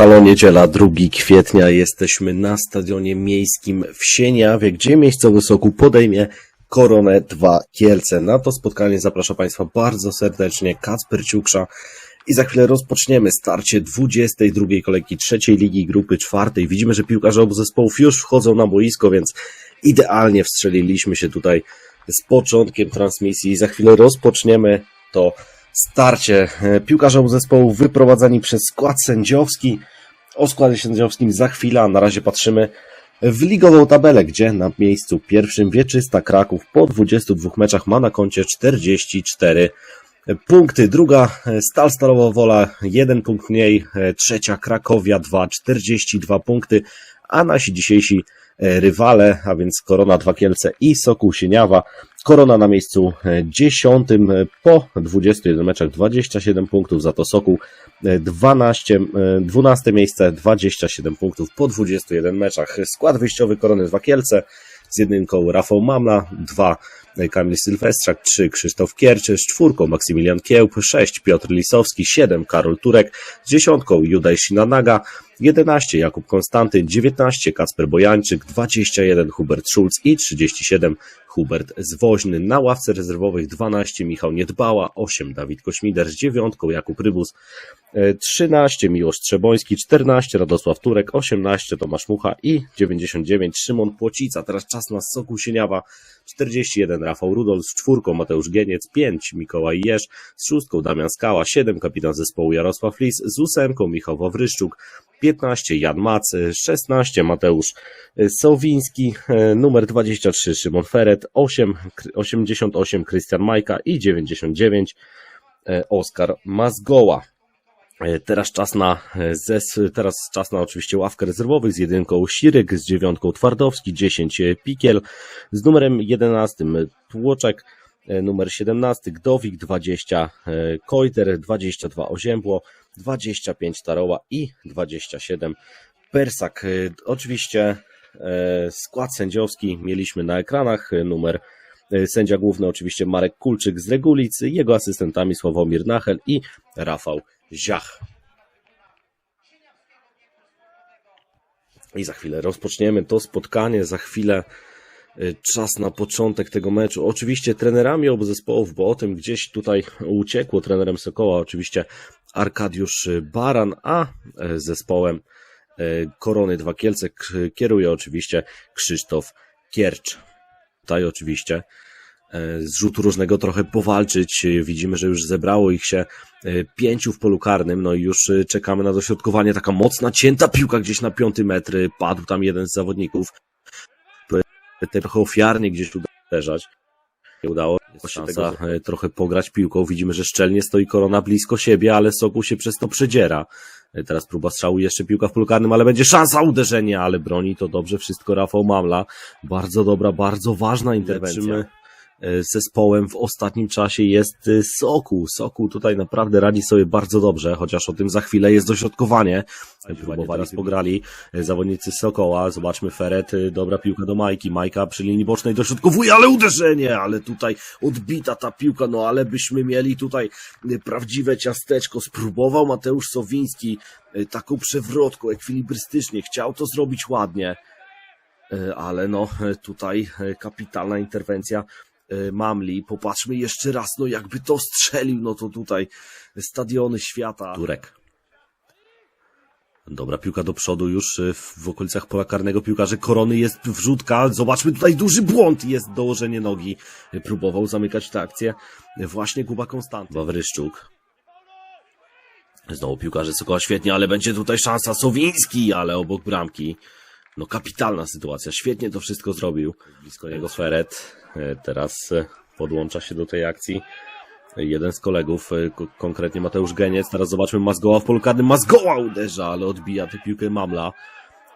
Halo Niedziela, 2 kwietnia. Jesteśmy na stadionie miejskim w Sieniawie, gdzie miejscowy podejmie Koronę 2 Kielce. Na to spotkanie zapraszam Państwa bardzo serdecznie Kacper Ciuksza i za chwilę rozpoczniemy starcie 22 kolejki trzeciej ligi grupy czwartej. Widzimy, że piłkarze obu zespołów już wchodzą na boisko, więc idealnie wstrzeliliśmy się tutaj z początkiem transmisji. Za chwilę rozpoczniemy to starcie. E, Piłkarze obu zespołów wyprowadzani przez skład sędziowski. O składzie sędziowskim za chwilę, na razie patrzymy w ligową tabelę, gdzie na miejscu pierwszym Wieczysta Kraków po 22 meczach ma na koncie 44 punkty. Druga e, Stal Stalowa Wola, jeden punkt mniej. E, Trzecia Krakowia 2, 42 punkty. A nasi dzisiejsi rywale, a więc Korona Dwa Kielce i Sokół Sieniawa. Korona na miejscu e, dziesiątym e, po 21 meczach 27 punktów, za to Sokół e, 12, e, 12 miejsce 27 punktów po 21 meczach. Skład wyjściowy Korony Dwa Kielce z jedynką Rafał Mamla, dwa Kamil Sylwestrzak, trzy Krzysztof Kierczysz, czwórką Maksymilian Kiełb, sześć Piotr Lisowski, siedem Karol Turek, z dziesiątką Judaj Sinanaga, 11 Jakub Konstanty, 19 Kacper Bojańczyk, 21 Hubert Schulz i 37 Hubert Zwoźny. Na ławce rezerwowych 12 Michał Niedbała, 8 Dawid Kośmider, z dziewiątką Jakub Rybus, e, 13 Miłosz Trzeboński, 14 Radosław Turek, 18 Tomasz Mucha i 99 Szymon Płocica. Teraz czas na Sokół Sieniawa, 41 Rafał Rudol, z czwórką Mateusz Gieniec, 5 Mikołaj Jerz, z szóstką Damian Skała, 7 kapitan zespołu Jarosław Lis, z ósemką Michał Wawryszczuk, 15 Jan Mac, 16 Mateusz Sowiński, e, numer 23 Szymon Feret, 8, 88 Krystian Majka i 99 e, Oskar Mazgoła. E, Teraz czas na e, zes, teraz czas na oczywiście ławkę rezerwowych z jedynką Siryk, z dziewiątką Twardowski, 10 Pikiel, z numerem 11 Tłoczek, e, numer 17 Gdowik, 20 e, Kojter, 22 Oziębło, 25 Taroła i 27 Persak. E, Oczywiście e, skład sędziowski mieliśmy na ekranach, e, numer e, sędzia główny oczywiście Marek Kulczyk z Regulic, jego asystentami Sławomir Nachel i Rafał Ziach. I za chwilę rozpoczniemy to spotkanie, za chwilę y, czas na początek tego meczu. Oczywiście trenerami obu zespołów, bo o tym gdzieś tutaj uciekło trenerem Sokoła, oczywiście Arkadiusz Baran, a e, zespołem e, Korony Dwa Kielce kieruje oczywiście Krzysztof Kiercz. Tutaj oczywiście z rzutu różnego trochę powalczyć. E, Widzimy, że już zebrało ich się e, pięciu w polu karnym, no i już e, czekamy na dośrodkowanie. Taka mocna, cięta piłka gdzieś na piąty metr. e, Padł tam jeden z zawodników. E, Trochę ofiarnie gdzieś uderzać. Nie udało się tego e, trochę pograć piłką. Widzimy, że szczelnie stoi korona blisko siebie, ale Sokół się przez to przedziera. E, Teraz próba strzału, jeszcze piłka w polu karnym, ale będzie szansa uderzenia, ale broni to dobrze wszystko Rafał Mamla. Bardzo dobra, bardzo ważna interwencja. e, Zespołem w ostatnim czasie jest e, Sokół. Sokół tutaj naprawdę radzi sobie bardzo dobrze, chociaż o tym za chwilę jest dośrodkowanie. Próbowali, pograli e, zawodnicy Sokoła. Zobaczmy Feret, e, dobra piłka do Majki. Majka przy linii bocznej dośrodkowuje, ale uderzenie, ale tutaj odbita ta piłka, no ale byśmy mieli tutaj e, prawdziwe ciasteczko. Spróbował Mateusz Sowiński e, taką przewrotką, ekwilibrystycznie, chciał to zrobić ładnie. E, ale no e, tutaj e, kapitalna interwencja e, Mamli. Popatrzmy jeszcze raz, no jakby to strzelił, no to tutaj stadiony świata. Turek. Dobra piłka do przodu już e, w, w okolicach pola karnego piłkarze Korony jest wrzutka. Zobaczmy tutaj duży błąd. Jest dołożenie nogi. E, Próbował zamykać tę akcję e, właśnie Kuba Konstant. Wawryszczuk. Znowu piłkarze Sokoła świetnie, ale będzie tutaj szansa. Sowiński, ale obok bramki. No kapitalna sytuacja, świetnie to wszystko zrobił. Blisko niego Feret, E, teraz e, podłącza się do tej akcji jeden z kolegów, e, ko- konkretnie Mateusz Geniec. Teraz zobaczmy Mazgoła w polu karnym. Mazgoła uderza, ale odbija tę piłkę Mamla.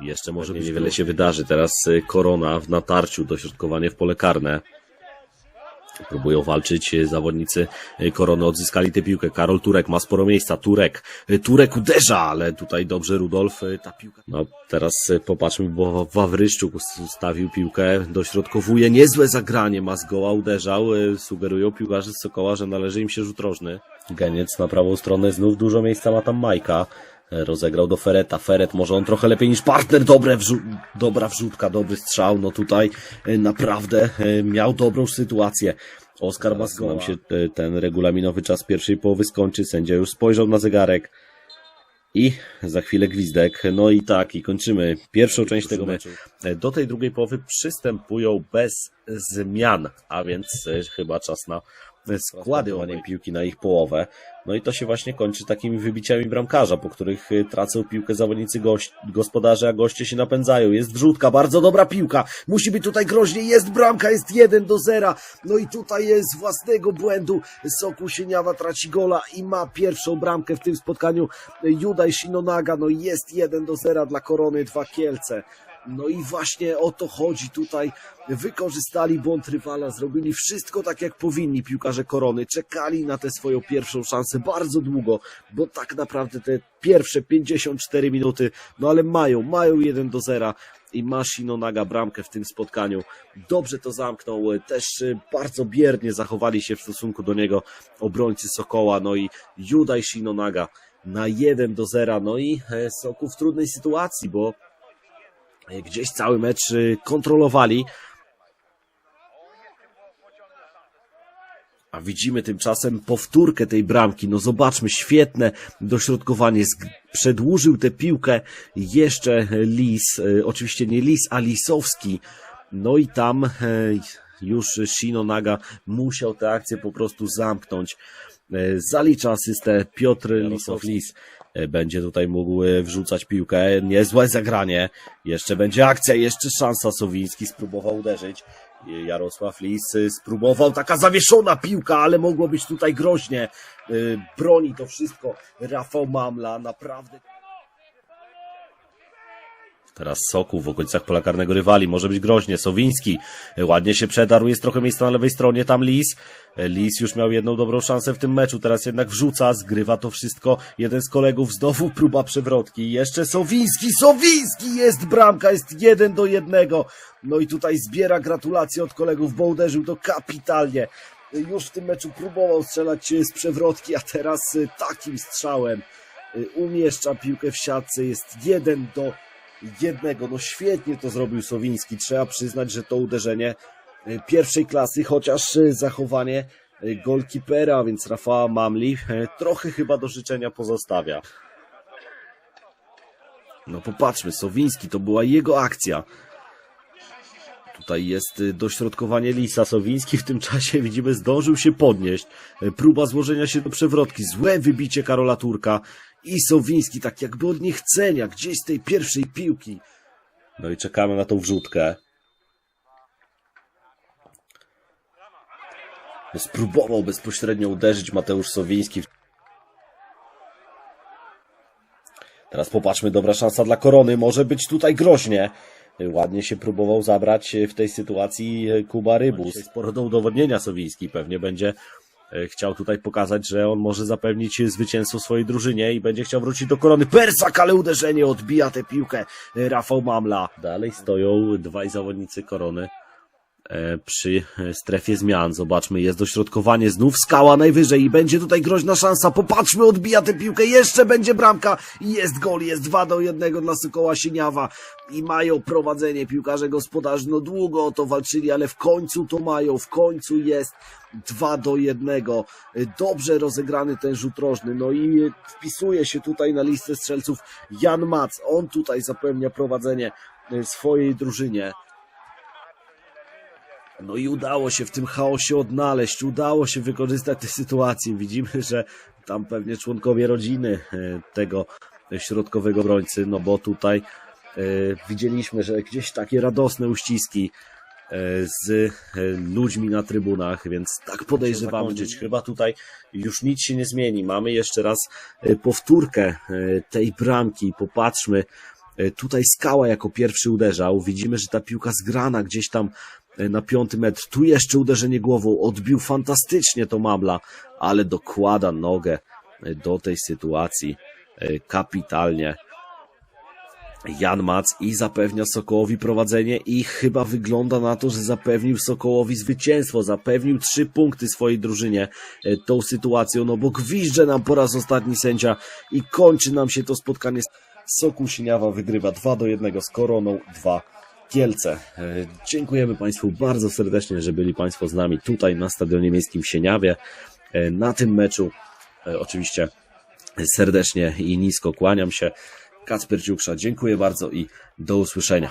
Jeszcze może być niewiele się wydarzy. Teraz Korona w natarciu, dośrodkowanie w pole karne. Próbują walczyć e, zawodnicy e, Korony, odzyskali tę piłkę. Karol Turek ma sporo miejsca. Turek, e, Turek uderza, ale tutaj dobrze Rudolf, ta piłka. No teraz popatrzmy, bo Wawryszczuk ustawił piłkę, dośrodkowuje, niezłe zagranie, ma zgoła, uderzał, sugerują piłkarze z Sokoła, że należy im się rzut rożny. Geniec na prawą stronę, znów dużo miejsca ma tam Majka. Rozegrał do Fereta. Feret może on trochę lepiej niż partner. Dobre wrzu- dobra wrzutka, dobry strzał. No tutaj e, naprawdę e, miał dobrą sytuację. Oskar Basko nam się e, ten regulaminowy czas pierwszej połowy skończy. Sędzia już spojrzał na zegarek. I za chwilę gwizdek. No i tak, i kończymy pierwszą część tego meczu. Do tej drugiej połowy przystępują bez zmian, a więc chyba czas na e, składowanie piłki na ich połowę. No i to się właśnie kończy takimi wybiciami bramkarza, po których e, tracą piłkę zawodnicy gość, gospodarze, a goście się napędzają. Jest wrzutka, bardzo dobra piłka. Musi być tutaj groźnie, jest bramka, jest 1 do 0. No i tutaj jest własnego błędu Soku Sieniawa traci gola i ma pierwszą bramkę w tym spotkaniu Judaj Shinonaga. No i jest 1 do 0 dla Korony, dwa Kielce. No i właśnie o to chodzi tutaj. Wykorzystali błąd rywala, zrobili wszystko tak jak powinni piłkarze Korony. Czekali na tę swoją pierwszą szansę bardzo długo, bo tak naprawdę te pierwsze 54 minuty, no ale mają, mają 1 do 0 i ma Shinonaga bramkę w tym spotkaniu. Dobrze to zamknął, też bardzo biernie zachowali się w stosunku do niego obrońcy Sokoła, no i Judaj Shinonaga na 1 do 0, no i e, Soku w trudnej sytuacji, bo gdzieś cały mecz e, kontrolowali. A widzimy tymczasem powtórkę tej bramki. No zobaczmy, świetne dośrodkowanie. Przedłużył tę piłkę jeszcze Lis, e, oczywiście nie Lis, a Lisowski. No i tam e, już Shino Naga musiał tę akcję po prostu zamknąć. Zalicza asystę Piotr Lisow-Lis. E, Będzie tutaj mógł e, wrzucać piłkę. Niezłe zagranie. Jeszcze będzie akcja, jeszcze szansa. Sowiński spróbował uderzyć. E, Jarosław Lis e, spróbował. Taka zawieszona piłka, ale mogło być tutaj groźnie. E, Broni to wszystko Rafał Mamla. Naprawdę. Teraz Soku w okolicach pola karnego rywali. Może być groźnie. Sowiński e, ładnie się przedarł. Jest trochę miejsca na lewej stronie. Tam Lis. E, Lis już miał jedną dobrą szansę w tym meczu. Teraz jednak wrzuca. Zgrywa to wszystko. Jeden z kolegów. Znowu próba przewrotki. Jeszcze Sowiński. Sowiński! Jest bramka. Jest jeden do jednego. No i tutaj zbiera gratulacje od kolegów, bo uderzył to kapitalnie. Już w tym meczu próbował strzelać z przewrotki, a teraz e, takim strzałem umieszcza piłkę w siatce. Jest jeden do jednego. No świetnie to zrobił Sowiński. Trzeba przyznać, że to uderzenie e, pierwszej klasy, chociaż e, zachowanie e, golkipera, więc Rafała Mamli trochę chyba do życzenia pozostawia. No popatrzmy, Sowiński to była jego akcja. Tutaj jest y, dośrodkowanie Lisa. Sowiński w tym czasie, widzimy, zdążył się podnieść. Y, Próba złożenia się do przewrotki. Złe wybicie Karola Turka. I Sowiński tak jakby od niechcenia, gdzieś z tej pierwszej piłki. No i czekamy na tą wrzutkę. No spróbował bezpośrednio uderzyć Mateusz Sowiński. Teraz popatrzmy, dobra szansa dla Korony. Może być tutaj groźnie. Ładnie się próbował zabrać w tej sytuacji Kuba Rybus. Sporo do udowodnienia Sowiński. Pewnie będzie chciał tutaj pokazać, że on może zapewnić zwycięstwo swojej drużynie i będzie chciał wrócić do Korony. Persak, ale uderzenie odbija tę piłkę e, Rafał Mamla. Dalej stoją dwaj zawodnicy Korony e, przy e, strefie zmian. Zobaczmy, jest dośrodkowanie, znów skała najwyżej i będzie tutaj groźna szansa. Popatrzmy, odbija tę piłkę, jeszcze będzie bramka jest gol, jest 2 do 1 dla Sokoła Sieniawa i mają prowadzenie piłkarze gospodarzy. No długo o to walczyli, ale w końcu to mają, w końcu jest 2 do 1. Dobrze rozegrany ten rzut rożny, no i wpisuje się tutaj na listę strzelców Jan Mac. On tutaj zapewnia prowadzenie e, swojej drużynie. No i udało się w tym chaosie odnaleźć, udało się wykorzystać tę sytuację. Widzimy, że tam pewnie członkowie rodziny e, tego środkowego brońcy, no bo tutaj e, widzieliśmy, że gdzieś takie radosne uściski e, z ludźmi na trybunach, więc tak podejrzewamy, że chyba tutaj już nic się nie zmieni. Mamy jeszcze raz powtórkę tej bramki. Popatrzmy, Tutaj Skała jako pierwszy uderzał. Widzimy, że ta piłka zgrana gdzieś tam na piąty metr. Tu jeszcze uderzenie głową. Odbił fantastycznie to Mabla, ale dokłada nogę e, do tej sytuacji e, kapitalnie. Jan Mac i zapewnia Sokołowi prowadzenie i chyba wygląda na to, że zapewnił Sokołowi zwycięstwo, zapewnił trzy punkty swojej drużynie e, tą sytuacją, no bo gwizdże nam po raz ostatni sędzia i kończy nam się to spotkanie. Sokół Siniawa wygrywa 2 do 1 z Koroną 2 Kielce. E, Dziękujemy Państwu bardzo serdecznie, że byli Państwo z nami tutaj na Stadionie Miejskim w Sieniawie. E, Na tym meczu e, oczywiście serdecznie i nisko kłaniam się. Kacper Ciuksza, dziękuję bardzo i do usłyszenia.